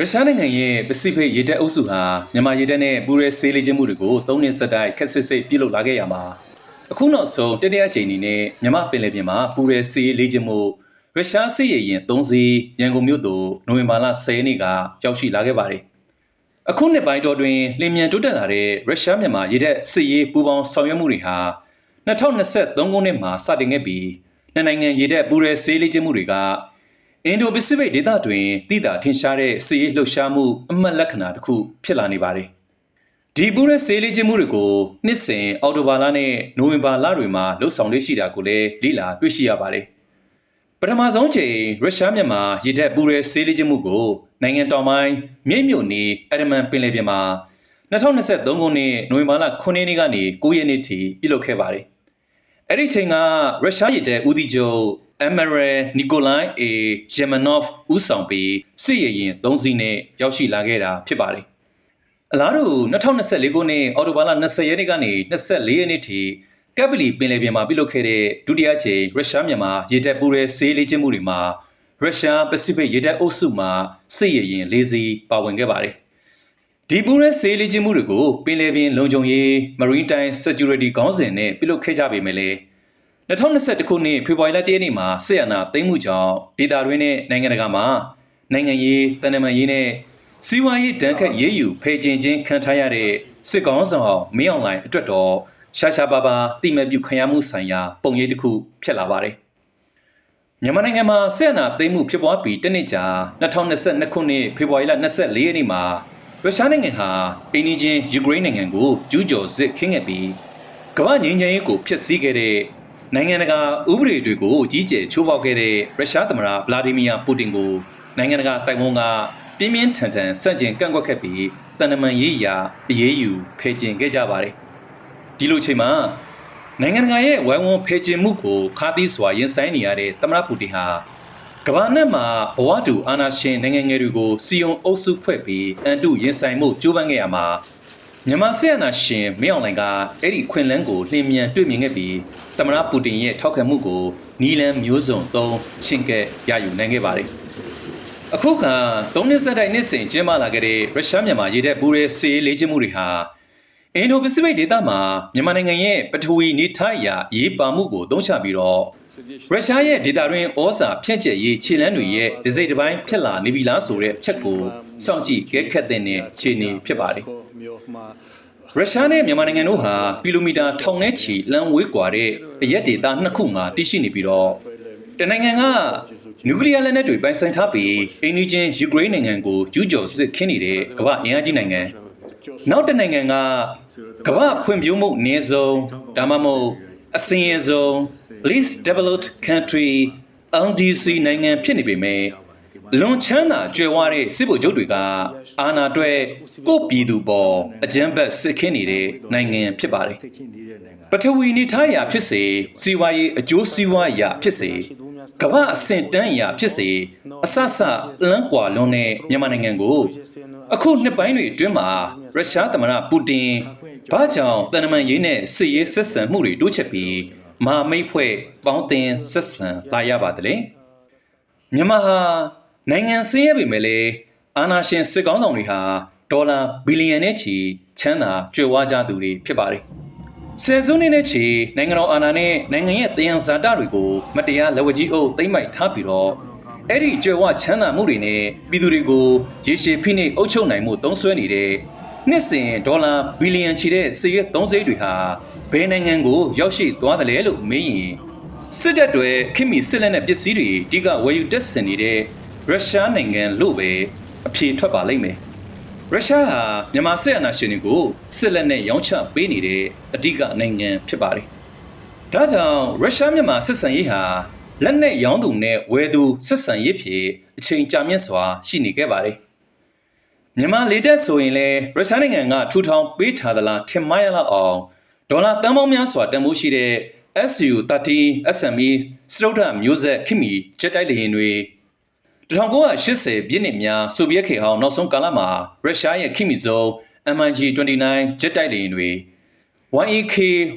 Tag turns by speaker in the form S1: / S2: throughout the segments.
S1: ရုရှားနိုင်ငံရဲ့ပစိဖိတ်ရေတပ်အုပ်စုဟာမြန်မာရေတပ်နဲ့ပူးရဲဆေးလေးချင်းမှုတွေကိုသုံးနှစ်ဆက်တိုက်ခက်ဆစ်စိတ်ပြုလုပ်လာခဲ့ရမှာအခုနောက်ဆုံးတတိယကြိမ်အနေနဲ့မြန်မာပင်လယ်ပြင်မှာပူးရဲဆေးလေးချင်းမှုရုရှားစစ်ရေရင်၃စီးရန်ကုန်မြို့သို့နိုဝင်ဘာလ10ရက်နေ့ကရောက်ရှိလာခဲ့ပါတယ်အခုနှစ်ပိုင်းတော်တွင်လင်မြန်တိုးတက်လာတဲ့ရုရှားမြန်မာရေတပ်စစ်ရေးပူးပေါင်းဆောင်ရွက်မှုတွေဟာ2023ခုနှစ်မှာစတင်ခဲ့ပြီးနှစ်နိုင်ငံရေတပ်ပူးရဲဆေးလေးချင်းမှုတွေက အင်ဒိုပစိဖိတ်ဒေသတွင်တည်တာထင်ရှားတဲ့စစ်ရေးလှုပ်ရှားမှုအမှတ်လက္ခဏာတစ်ခုဖြစ်လာနေပါတယ်။ဒီပူးရဲဆေးလေးချင်းမှုတွေကိုနှစ်စဉ်အော်တိုဘာလနဲ့နိုဝင်ဘာလတွေမှာလှုပ်ဆောင်လေးရှိတာကိုလည်းလေ့လာတွေ့ရှိရပါတယ်။ပထမဆုံးချိန်ရုရှားမြန်မာရေတပ်ပူးရဲဆေးလေးချင်းမှုကိုနိုင်ငံတော်ပိုင်းမြိတ်မြို့နေအရမန်ပင်လယ်ပြင်မှာ2023ခုနှစ်နိုဝင်ဘာလ9ရက်နေ့ကနေ9ရက်နေ့ထိပြုလုပ်ခဲ့ပါတယ်။အဲ့ဒီချိန်ကရုရှားရေတပ်ဦးစီးချုပ် Admiral Nikolai A. Yemenov ဦးဆောင်ပြီးစစ်ရေရင်၃စီးနဲ့ရောက်ရှိလာခဲ့တာဖြစ်ပါတယ်။အလားတူ2024ခုနှစ်အော်တိုဘာလ20ရက်နေ့ကနေ24ရက်နေ့ထိကပ်ပလီပင်လယ်ပြင်မှာပြုလုပ်ခဲ့တဲ့ဒုတိယကြိမ်ရုရှားမြန်မာရေတပ်ပူးရဲဆေးလေးချင်းမှုတွေမှာရုရှားပစိဖိတ်ရေတပ်အုပ်စုမှစစ်ရေရင်၄စီးပါဝင်ခဲ့ပါတယ်။ဒီပူးရဲဆေးလေးချင်းမှုတွေကိုပင်လယ်ပြင်လုံခြုံရေး Maritime Security ခေါင်းစဉ်နဲ့ပြုလုပ်ခဲ့ကြပေမဲ့လည်း 2021ခုနှစ်ဖေဖော်ဝါရီလ1ရက်နေ့မှာဆီယနာသိမ်းမှုကြောင့်ဒေတာတွင်းနဲ့နိုင်ငံတကာမှာနိုင်ငံရေးတန်တမာရေးနဲ့စီးပွားရေးတန်ခတ်ရေးယူဖေကျင်ခြင်းခံထားရတဲ့စစ်ကောင်းဆောင်မင်းအောင်လှိုင်အတွက်တော့ရှာရှာပါပါတိမဲ့ပြုခံရမှုဆိုင်ရာပုံရိပ်တစ်ခုဖြစ်လာပါတယ်။မြန်မာနိုင်ငံမှာဆီယနာသိမ်းမှုဖြစ်ပွားပြီးတနှစ်ကြာ2022ခုနှစ်ဖေဖော်ဝါရီလ24ရက်နေ့မှာရုရှားနိုင်ငံဟာအိန္ဒိချင်းယူကရိန်းနိုင်ငံကိုကျူးကျော်စစ်ခင်းခဲ့ပြီးကမ္ဘာငြိမ်းချမ်းရေးကိုဖျက်ဆီးခဲ့တဲ့ နိုင်ငံတကာဥပဒေတွေကိုကြီးကျယ်ချိုးဖောက်ခဲ့တဲ့ရုရှားသမ္မတဗလာဒီမီယာပူတင်ကိုနိုင်ငံတကာတိုင်ဝမ်ကပြင်းပြင်းထန်ထန်ဆန့်ကျင်ကန့်ကွက်ခဲ့ပြီးတန်တမန်ရေးရာအရေးယူဖယ်ကျင်ခဲ့ကြပါတယ်။ဒီလိုချိန်မှာနိုင်ငံတကာရဲ့ဝိုင်းဝန်းဖယ်ကျင်မှုကိုခါးသီးစွာရင်ဆိုင်နေရတဲ့သမ္မတပူတင်ဟာကမ္ဘာနဲ့မှာဘဝတူအာဏာရှင်နိုင်ငံငယ်တွေကိုစီယုံအုပ်စုဖွဲ့ပြီးအန်တုရင်ဆိုင်မှုကြိုးပမ်းခဲ့ရမှာ မြန်မာစစ်အာဏာရှင်မင်းအောင်လှိုင်ကအဲ့ဒီခွင်လန်းကိုလင်းမြန်တွေ့မြင်ခဲ့ပြီးသမ္မတပူတင်ရဲ့ထောက်ခံမှုကိုနီလန်မျိုးစုံသုံးရှင်းကဲရယူနိုင်ခဲ့ပါတယ်။အခုခါသုံးနှစ်ဆက်တိုက်နှစ်စဉ်ကျင်းပလာခဲ့တဲ့ရုရှားမြန်မာရေတပ်ပူးရဲစေးလေးချင်းမှုတွေဟာအင်ဒိုပစိဖိတ်ဒေသမှာမြန်မာနိုင်ငံရဲ့ပထဝီနေထိုင်ရာရေးပါမှုကိုသုံးချပြီးတော့ရုရှားရဲ့ဒေတာတွင်ဩဇာဖြန့်ကျက်ရေးခြေလန်းတွေရဲ့ဒစိမ့်တစ်ပိုင်းဖြစ်လာနေပြီလားဆိုတဲ့အချက်ကို စောင့်ကြည့်ကြက်ခတ်တဲ့ခြေနေဖြစ်ပါတယ်။ရုရှားနဲ့မြန်မာနိုင်ငံတို့ဟာကီလိုမီတာထောင်နဲ့ချီလမ်းဝေးကွာတဲ့အရက်ဒေသနှစ်ခုမှာတည်ရှိနေပြီးတော့တနိုင်ငံကနျူကလ িয়ার လက်နက်တွေပိုင်ဆိုင်ထားပြီးအိန္ဒိချင်းယူကရိန်းနိုင်ငံကိုကျူးကျော်စစ်ခင်းနေတဲ့ကမ္ဘာအင်အားကြီးနိုင်ငံနောက်တစ်နိုင်ငံကကမ္ဘာဖွံ့ဖြိုးမှုနည်းဆုံးဒါမှမဟုတ်အစင်းအဆုံး least developed country LDC နိုင်ငံဖြစ်နေပေမဲ့ လွန်ချမ်းသာကြွယ်ဝတဲ့စစ်ဗိုလ်ချုပ်တွေကအာဏာတွဲကိုပြည်သူပေါ်အကြမ်းဖက်စစ်ခင်းနေတဲ့နိုင်ငံဖြစ်ပါတယ်ပထဝီနေထိုင်ရာဖြစ်စေစီးပွားရေးအကျိုးစီးပွားရာဖြစ်စေကမ္ဘာအဆင့်တန်းရာဖြစ်စေအဆဆလန်းကွာလွန်တဲ့မြန်မာနိုင်ငံကို အခုနှစ်ပိုင်းတွေအတွင်းမှာရုရှားသမ္မတပူတင်ဘာကြောင့်တန်တမန်ရေးနဲ့စစ်ရေးဆက်ဆံမှုတွေတိုးချဲ့ပြီးမဟာမိတ်ဖွဲ့ပေါင်းတင်ဆက်ဆံလာရပါသလဲမြန်မာဟာ နိုင်ငံဆင်းရဲပေမဲ့လည်းအာဏာရှင်စစ်ကောင်းဆောင်တွေဟာဒေါ်လာဘီလီယံနဲ့ချီချမ်းသာကြွယ်ဝကြသူတွေဖြစ်ပါတယ်။ဆယ်စုနှစ်နဲ့ချီနိုင်ငံတော်အာဏာနဲ့နိုင်ငံရဲ့တယံဇာတတွေကိုမတရားလက်ဝကြီးအုပ်သိမ့်မိုက်ထားပြီးတော့အဲ့ဒီကြွယ်ဝချမ်းသာမှုတွေနဲ့ပြည်သူတွေကိုရေရှည်ဖိနှိပ်အုပ်ချုပ်နိုင်မှုသုံးစွဲနေတဲ့နှစ်စဉ်ဒေါ်လာဘီလီယံချီတဲ့စစ်ရဲသုံးစိတ်တွေဟာဘယ်နိုင်ငံကိုရောက်ရှိသွားတယ်လဲလို့မေးရင်စစ်တပ်တွေခင်မီစစ်လက်နဲ့ပစ္စည်းတွေအဓိကဝယ်ယူတက်ဆင်နေတဲ့ ရုရှားနိုင်ငံလို့ပဲအဖြေထွက်ပါလိမ့်မယ်ရုရှားဟာမြန်မာစစ်အာဏာရှင်တွေကိုစစ်လက်နဲ့ရောင်းချပေးနေတဲ့အဓိကနိုင်ငံဖြစ်ပါတယ်ဒါကြောင့်ရုရှားမြန်မာစစ်ဆန်ရေးဟာလက်နဲ့ရောင်းသူနဲ့ဝယ်သူစစ်ဆန်ရေးဖြစ်အချိန်ကြာမြင့်စွာရှိနေခဲ့ပါတယ်မြန်မာလေတက်ဆိုရင်လည်းရုရှားနိုင်ငံကထူထောင်ပေးထားသလားထင်မှားရလောက်အောင်ဒေါ်လာတန်ပေါင်းများစွာတန်ဖိုးရှိတဲ့ SU-30 SME စတုဒ္ဓမျိုးဆက်ခိမီဂျက်တိုက်လေယာဉ်တွေ 1980 ပြည့်နှစ်များဆိုဗီယက်ခေတ်ဟောင်းနောက်ဆုံးကာလမှာရုရှားရဲ့ခိမီဇုံ MiG-29 ဂျက်တိုက်လေယာဉ်တွေ 1AK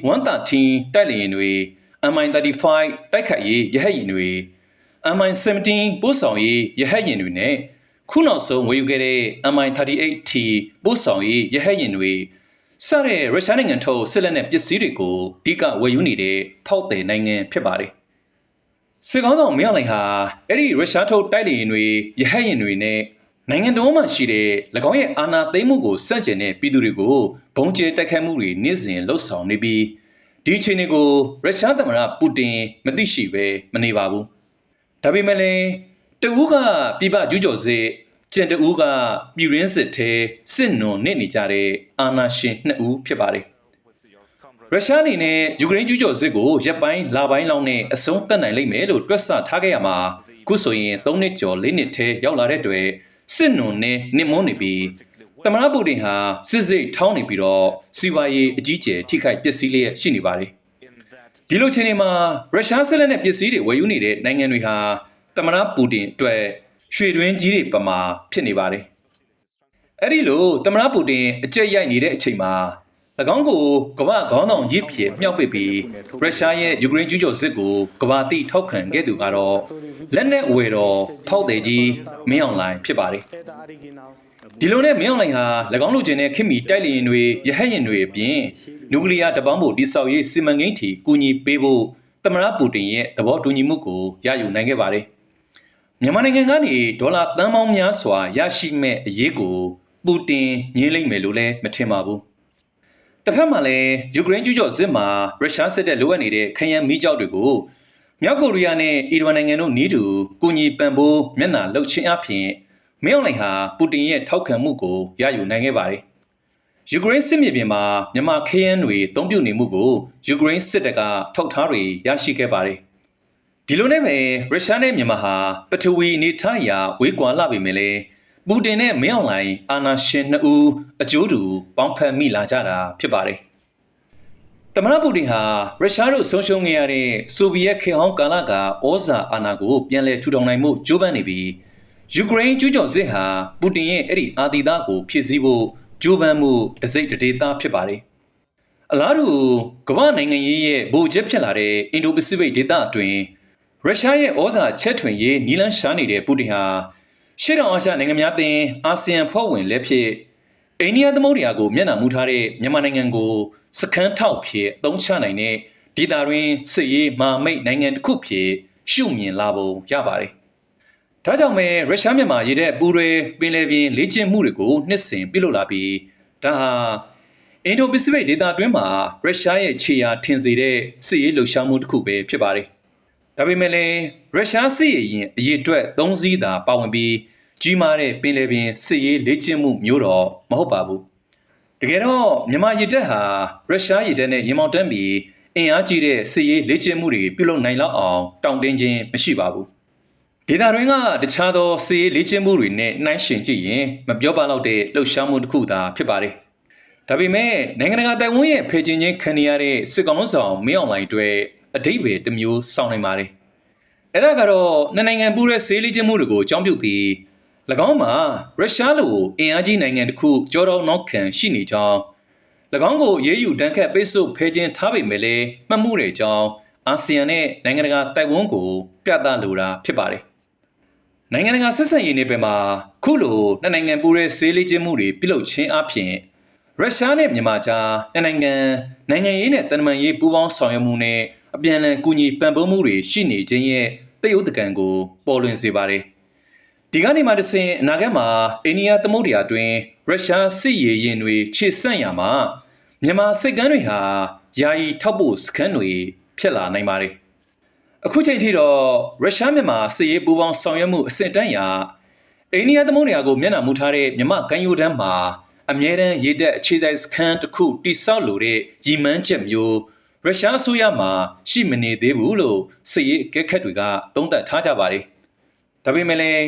S1: 113 တိုက်လေယာဉ်တွေ Mi-35 တိုက်ခိုက်ရေးရဟတ်ယာဉ်တွေ MI-17 ပို့ဆောင်ရေးရဟတ်ယာဉ်တွေနဲ့ခုနောက်ဆုံးဝယ်ယူခဲ့တဲ့ MI-38T ပို့ဆောင်ရေးရဟတ်ယာဉ်တွေစတဲ့ရုရှားနိုင်ငံထုတ်စစ်လက်နက်ပစ္စည်းတွေကိုအဓိကဝယ်ယူနေတဲ့ဖောက်သည်နိုင်ငံဖြစ်ပါတယ်။ စစ်ကောင်းဆောင်မင်းအောင်လှိုင်ဟာအဲ့ဒီရုရှားထုတ်တိုက်လေယာဉ်တွေရဟတ်ယာဉ်တွေနဲ့နိုင်ငံတော်မှာရှိတဲ့၎င်းရဲ့အာဏာသိမ်းမှုကိုစန့်ကျင်တဲ့ပြည်သူတွေကိုဘုံကျဲတိုက်ခိုက်မှုတွေနေ့စဉ်လှုပ်ဆောင်နေပြီးဒီအချိန်တွေကိုရုရှားသမ္မတပူတင်မသိရှိပဲမနေပါဘူး။ဒါပေမဲ့လည်းတဦးကပြပကျူးကျော်စစ်ကျန်တဦးကပြည်ရင်းစစ်ထဲစစ်နွန်နေနေကြတဲ့အာနာရှင်နှစ်ဦးဖြစ်ပါတယ်။ ရုရှားအနေနဲ့ယူကရိန်းကျူးကျော်စစ်ကိုရပ်ပိုင်းလပိုင်းလောက်နဲ့အဆုံးသတ်နိုင်လိမ့်မယ်လို့တွက်ဆထားခဲ့ရမှာခုဆိုရင်3နှစ်ကျော်4နှစ်ထဲရောက်လာတဲ့အတွက်စစ်နွန်နဲ့နစ်မွန်းနေပြီးတမန်ပူတင်ဟာစစ်စစ်ထောင်းနေပြီးတော့စီဝါရေးအကြီးကျယ်ထိခိုက်ပျက်စီးလျက်ရှိနေပါတယ်။ဒီလိုချိန်တွေမှာရုရှားစစ်လက်နက်ပစ္စည်းတွေဝယ်ယူနေတဲ့နိုင်ငံတွေဟာတမန်ပူတင်အတွက်ရွှေတွင်းကြီးတွေပမာဖြစ်နေပါတယ်။အဲ့ဒီလိုတမန်ပူတင်အကြက်ရိုက်နေတဲ့အချိန်မှာ၎ ၎င်းကိုကမ္ဘာခေါင်းဆောင်ကြီးဖြစ်မြောက်ပစ်ပြီးရုရှားရဲ့ယူကရိန်းကျူးကျော်စစ်ကိုကမ္ဘာတိထောက်ခံခဲ့သူကတော့လက်နက်အဝယ်တော်ထောက်တယ်ကြီးမင်းအောင်လှိုင်ဖြစ်ပါတယ်ဒီလိုနဲ့မင်းအောင်လှိုင်ဟာ၎င်းလူချင်းတဲ့ခင်မီတိုက်လျင်တွေရဟတ်ရင်တွေအပြင်နျူကလ িয়ার တပေါင်းဖို့တိဆောက်ရေးစီမံကိန်းထီကူညီပေးဖို့သမရပူတင်ရဲ့သဘောတူညီမှုကိုရယူနိုင်ခဲ့ပါတယ်မြန်မာနိုင်ငံကနေဒေါ်လာတန်ပေါင်းများစွာရရှိမဲ့အရေးကိုပူတင်ညှင်းလိမ့်မယ်လို့လည်းမထင်ပါဘူး တစ်ဖက်မှာလည်းယူကရိန်းကျူးကျော်စစ်မှာရုရှားစစ်တပ်လိုအပ်နေတဲ့ခရမ်းမီးကျောက်တွေကိုမြောက်ကိုရီးယားနဲ့အီရန်နိုင်ငံတို့နီးတူကူညီပံ့ပိုးမျက်နှာလှုပ်ခြင်းအပြင်မင်းအောင်လှိုင်ဟာပူတင်ရဲ့ထောက်ခံမှုကိုရယူနိုင်ခဲ့ပါတယ်။ယူကရိန်းစစ်မြေပြင်မှာမြန်မာခရမ်းတွေတုံ့ပြုနေမှုကိုယူကရိန်းစစ်တပ်ကထောက်ထားတွေရရှိခဲ့ပါတယ်။ဒီလိုနဲ့ပဲရုရှားနဲ့မြန်မာဟာပထဝီနေထိုင်ရာဝေးကွာလာပြီမဲ့လေ ပူတင်နဲ့မင်းအောင်လှိုင်အာနာရှင်နှစ်ဦးအကျိုးတူပေါင်းဖက်မိလာကြတာဖြစ်ပါတယ်။တမန်ပူတင်ဟာရုရှားတို့ဆုံးရှုံးခဲ့ရတဲ့ဆိုဗီယက်ခေတ်ဟောင်းကာလကဩဇာအာဏာကိုပြန်လည်ထူထောင်နိုင်မှုကြိုးပမ်းနေပြီးယူကရိန်းကျူးကျော်စစ်ဟာပူတင်ရဲ့အဲ့ဒီအာတီသားကိုဖျက်ဆီးဖို့ကြိုးပမ်းမှုအစိတ်တဒေသဖြစ်ပါတယ်။အလားတူကမ္ဘာနိုင်ငံရေးရဲ့ဗိုလ်ချက်ဖြစ်လာတဲ့အင်ဒိုပစိဖိတ်ဒေသအတွင်းရုရှားရဲ့ဩဇာချက်ထွင်ရေးနီလန်းရှားနေတဲ့ပူတင်ဟာ ရှေ့တောင်အာရှနိုင်ငံများအသင်းအာဆီယံဖွဲ့ဝင်လက်ဖြစ်အိန္ဒိယသမုဒ္ဒရာကိုမျက်နှာမူထားတဲ့မြန်မာနိုင်ငံကိုစခန်းထောက်ဖြစ်အသုံးချနိုင်တဲ့ဒေသတွင်းစစ်ရေးမာမိတ်နိုင်ငံတစ်ခုဖြစ်ရှုမြင်လာပုံရပါတယ်။ဒါကြောင့်ပဲရုရှားမြန်မာရေတဲ့ပူရဲပင်လယ်ပြင်လေ့ကျင့်မှုတွေကိုနှစ်စဉ်ပြုလုပ်လာပြီးဒါဟာအင်ဒိုပစိဖိတ်ဒေသတွင်းမှာရုရှားရဲ့ခြေရာထင်စေတဲ့စစ်ရေးလှုပ်ရှားမှုတစ်ခုပဲဖြစ်ပါတယ်။ဒါပေမဲ့လည်းရုရှားစစ်ရေးရင်အရေးအတွက်သုံးစည်းသာပါဝင်ပြီး ကြီးမားတဲ့ပင်လယ်ပြင်စစ်ရေးလေ့ကျင့်မှုမျိုးတော့မဟုတ်ပါဘူး။တကယ်တော့မြန်မာရေတပ်ဟာရုရှားရေတပ်နဲ့ရင်မောင်တန်းပြီးအင်အားကြီးတဲ့စစ်ရေးလေ့ကျင့်မှုတွေပြုလုပ်နိုင်လောက်အောင်တောင့်တင်းခြင်းမရှိပါဘူး။ဒေသတွင်းကတခြားသောစစ်ရေးလေ့ကျင့်မှုတွေနဲ့နှိုင်းယှဉ်ကြည့်ရင်မပြောပါတော့တဲ့လှုပ်ရှားမှုတစ်ခုသာဖြစ်ပါတယ်။ဒါပေမဲ့နိုင်ငံတကာတိုင်ဝမ်ရဲ့ဖေကျင်ချင်းခံနေရတဲ့စစ်ကောင်ဆောင်မင်းအောင်လှိုင်တွေအတိတ်ပဲတစ်မျိုးစောင့်နိုင်ပါတယ်။အဲ့ဒါကတော့နှစ်နိုင်ငံပူးတဲ့ဆေးလေ့ကျင့်မှုတွေကိုအကြောင်းပြုပြီး၎ င်းမှာရုရှားလိုအင်အားကြီးနိုင်ငံတစ်ခုကြောတော်နောက်ခံရှိနေကြောင်း၎င်းကိုရေးယူတန်းခတ်ပိတ်ဆို့ဖဲခြင်းထားပေမဲ့လည်းမှတ်မှုတွေကြောင်းအာဆီယံနဲ့နိုင်ငံတကာတိုင်ဝမ်ကို ပြသလိုတာဖြစ်ပါတယ်။နိုင်ငံတကာဆက်ဆံရေးနယ်ပယ်မှာခုလိုနှစ်နိုင်ငံပူးတဲ့ဆေးလေ့ကျင့်မှုတွေပြုလုပ်ခြင်းအပြင်ရုရှားနဲ့မြန်မာကြားနှစ်နိုင်ငံနိုင်ငံရေးနဲ့တန်တမာရေးပူးပေါင်းဆောင်ရွက်မှုနဲ့အပြန်အလှန်ကူညီပံ့ပိုးမှုတွေရှိနေခြင်းရဲ့တရုတ်တကံကိုပေါ်လွင်စေပါတယ်။ ဒီကနေမှတဆင်အနာဂတ်မှာအိန္ဒိယသမုဒ္ဒရာတွင်ရုရှားစစ်ရေးရင်တွေခြေဆန့်ရမှာမြန်မာစစ်ကမ်းတွေဟာယာယီထောက်ပို့စခန်းတွေဖြစ်လာနိုင်ပါတယ်။အခုချိန်ထိတော့ရုရှားမြန်မာစစ်ရေးပူးပေါင်းဆောင်ရွက်မှုအဆင့်တန်းရာအိန္ဒိယသမုဒ္ဒရာကိုမျက်နှာမူထားတဲ့မြမကန်ယိုတန်းမှာအမြဲတမ်းရေတက်အခြေတိုက်စခန်းတစ်ခုတိစောက်လိုတဲ့ရည်မှန်းချက်မျိုးရုရှားအစိုးရမှာရှိမနေသေးဘူးလို့စစ်ရေးအကဲခတ်တွေကသုံးသပ်ထားကြပါတယ်။ဒါပေမဲ့လည်း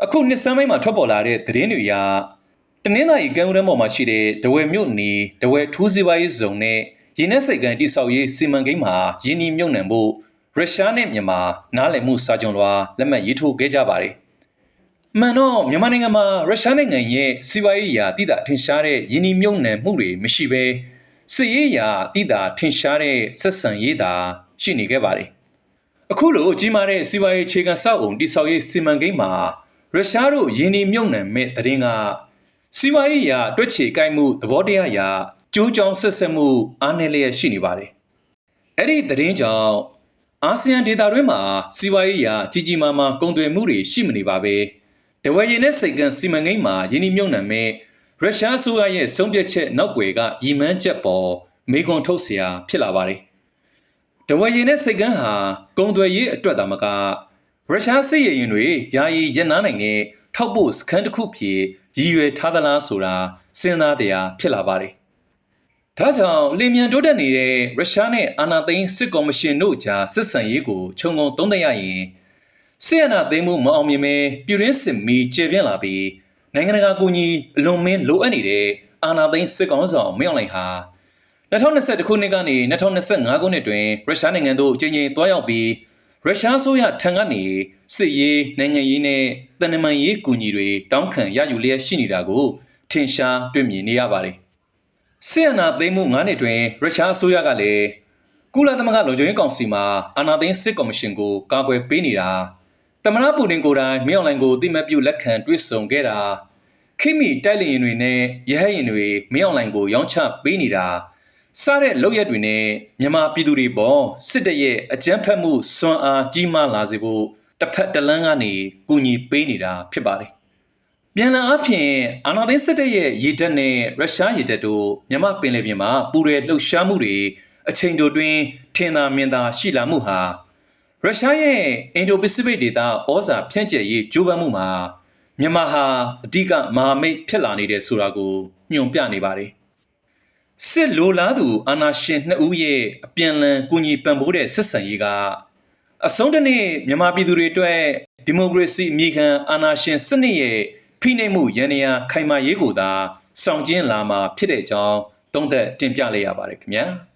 S1: အခုနှစ်ဆန်းပိုင်းမှာထွက်ပေါ်လာတဲ့သတင်းတွေအရတနင်္သာရီကံဦးတန်းပေါ်မှာရှိတဲ့ဒဝဲမြို့နေဒဝဲထူးစီးပွားရေးဇုံနဲ့ရင်းနှက်စိတ်ကန်တိဆောက်ရေးစီမံကိန်းမှာယင်းနှီးမြုပ်နှံဖို့ရုရှားနဲ့မြန်မာနားလည်မှုစာချုပ်လွှာလက်မှတ်ရေးထိုးခဲ့ကြပါတယ်။မှန်တော့မြန်မာနိုင်ငံမှာရုရှားနိုင်ငံရဲ့စီးပွားရေးရာတည်တာထင်ရှားတဲ့ယင်းနှီးမြုပ်နှံမှုတွေမရှိဘဲစစ်ရေးရာတည်တာထင်ရှားတဲ့ဆက်ဆံရေးသာရှိနေခဲ့ပါတယ်။အခုလိုကြီးမားတဲ့စီးပွားရေးအခြေခံစောက်အုံတိဆောက်ရေးစီမံကိန်းမှာ ရုရှားတို့ယင်းဒီမြုံနှံမဲ့တရင်ကစီးပွားရေးရာတွက်ချေကိုက်မှုသဘောတရားရာကျိုးကြောင်းဆက်ဆက်မှုအားနည်းလျက်ရှိနေပါတယ်။အဲ့ဒီတရင်ကြောင့်အာဆီယံဒေသတွင်းမှာစီးပွားရေးရာကြီးကြီးမားမားကုန်သွယ်မှုတွေရှိမနေပါပဲ။တဝယ်ရင်နဲ့စိတ်ကန်းစီမံကိန်းမှာယင်းဒီမြုံနှံမဲ့ရုရှားဆိုရရဲ့ဆုံးဖြတ်ချက်နောက်ွယ်ကရည်မှန်းချက်ပေါ်မေကွန်ထုတ်เสียဖြစ်လာပါတယ်။ တဝယ်ရင်နဲ့စိတ်ကန်းဟာကုံသွယ်ရေးအတွက်သာမက ရုရှားစစ်ရေရင်တွေယာယီရပ်နားနိုင်တဲ့ထောက်ပို့စခန်းတစ်ခုဖြစ်ရည်ရွယ်ထားသလားဆိုတာစဉ်းစားတရားဖြစ်လာပါတယ်။ဒါကြောင့်လင်မြန်တိုးတက်နေတဲ့ရုရှားနဲ့အာဏာသိမ်းစစ်ကော်မရှင်တို့ကြားစစ်ဆန်ရေးကိုခြုံငုံသုံးသပ်ရရင်ဆီယနာသိမ်းမှုမအောင်မြင်ပဲပြည်ရင်းစစ်မီကျေပြန့်လာပြီးနိုင်ငံတကာကူညီအလွန်မင်းလိုအပ်နေတဲ့အာဏာသိမ်းစစ်ကောင်ဆောင်မင်းအောင်လှိုင်ဟာ2021ခုနှစ်ကနေ2025ခုနှစ်တွင်ရုရှားနိုင်ငံသို့အကြိမ်ကြိမ်တွားရောက်ပြီး ရုရှားဆိုရထံကနေစစ်ရေးနိုင်ငံရေးနဲ့တန်တမန်ရေးကူညီတွေတောင်းခံရယူလျက်ရှိနေတာကိုထင်ရှားတွေ့မြင်နေရပါတယ်။ဆီယနာသိမ်းမှု9နှစ်တွင်ရုရှားအစိုးရကလည်းကုလသမဂ္ဂလုံခြုံရေးကောင်စီမှအာဏာသိမ်းစစ်ကော်မရှင်ကိုကာကွယ်ပေးနေတာတမနာပူတင်ကိုယ်တိုင်မြောက်လိုင်ကိုတိမတ်ပြုလက်ခံတွစ်ဆုံခဲ့တာခိမိတိုက်လျင်တွေနဲ့ရဟရင်တွေမြောက်လိုင်ကိုရောင်းချပေးနေတာ စတဲ့လောက်ရက်တွေနဲ့မြန်မာပြည်သူတွေပေါ်စစ်တပ်ရဲ့အကြမ်းဖက်မှုစွမ်းအားကြီးမားလာစေဖို့တစ်ဖက်တစ်လမ်းကနေကူညီပေးနေတာဖြစ်ပါတယ်။ပြန်လည်အဖြစ်အာနာသိန်းစစ်တပ်ရဲ့ရည်တပ်နဲ့ရုရှားရည်တပ်တို့မြန်မာပင်လယ်ပြင်မှာပူရဲလှုပ်ရှားမှုတွေအချိန်တိုတွင်ထင်သာမြင်သာရှိလာမှုဟာရုရှားရဲ့အင်ဒိုပစိဖိတ်ဒေသဩဇာဖြန့်ကျက်ရေးကြိုးပမ်းမှုမှာမြန်မာဟာအဓိကမဟာမိတ်ဖြစ်လာနေတဲ့ဆိုတာကိုညွှန်ပြနေပါတယ်။ စစ်လိုလားသူအာနာရှင်နှစ်ဦးရဲ့အပြန်လန်ကူညီပံ့ပိုးတဲ့ဆက်ဆံရေးကအဆုံးတနေ့မြန်မာပြည်သူတွေအတွက်ဒီမိုကရေစီအမိခံအာနာရှင်စနစ်ရဲ့ဖိနှိပ်မှုရန်ရာခိုင်မာရေးကိုသာဆောင်ကျဉ်လာမှာဖြစ်တဲ့အကြောင်းသုံးသက်တင်ပြလိုက်ရပါတယ်ခင်ဗျာ။